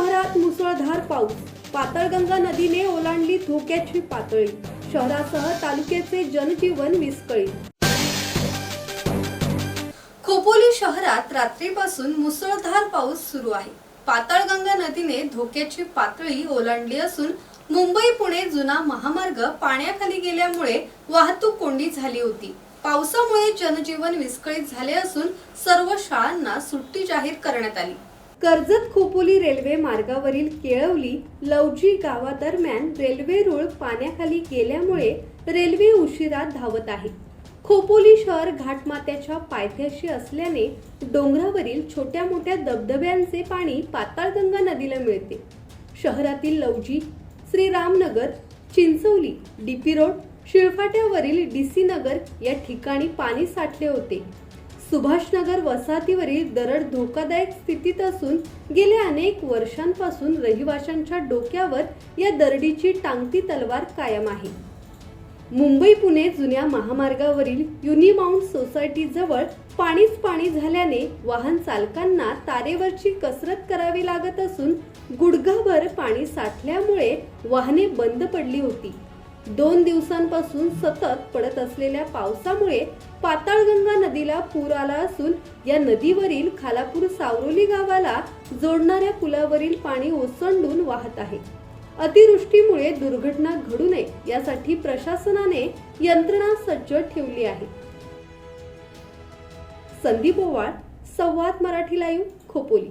शहरात मुसळधार पाऊस. पातळगंगा नदीने ओलांडली धोक्याची पातळी. शहरासह तालुक्याचे जनजीवन विस्कळीत. खोपोली शहरात रात्रीपासून मुसळधार पाऊस सुरू आहे. पाताळगंगा नदीने धोक्याची पातळी ओलांडली असून मुंबई पुणे जुना महामार्ग पाण्याखाली गेल्यामुळे वाहतूक कोंडी झाली होती. पावसामुळे जनजीवन विस्कळीत झाले असून सर्व शाळांना सुट्टी जाहीर करण्यात आली. कर्जत खोपोली रेल्वे मार्गावरील केळवली लवजी गावादरम्यान रेल्वे रुळ पाण्याखाली गेल्यामुळे रेल्वे उशिरा धावत आहे. खोपोली शहर घाटमात्याच्या पायथ्याशी असल्याने डोंगरावरील छोट्या मोठ्या धबधब्यांचे पाणी पाताळगंगा नदीला मिळते. शहरातील Lavji Shriramnagar Chinchavali D P road शिळफाट्यावरील D C Nagar या ठिकाणी पाणी साठले होते. सुभाषनगर वसाहतीवरील दरड धोकादायक स्थितीत असून गेल्या अनेक वर्षांपासून रहिवाशांच्या डोक्यावर या दरडीची टांगती तलवार कायम आहे. मुंबई पुणे जुन्या महामार्गावरील युनिमाउंट सोसायटीजवळ पाणीच पाणी झाल्याने वाहन चालकांना तारेवरची कसरत करावी लागत असून गुडघाभर पाणी साठल्यामुळे वाहने बंद पडली होती. दोन दिवसांपासून सतत पडत असलेल्या पावसामुळे पाताळगंगा नदीला पूर आला असून या नदीवरील खालापूर सावरोली गावाला जोडणाऱ्या पुलावरील पाणी ओसंडून वाहत आहे. अतिवृष्टीमुळे दुर्घटना घडू नये यासाठी प्रशासनाने यंत्रणा सज्ज ठेवली आहे. संदीप ओवाळ संवाद मराठी लाईव्ह खोपोली.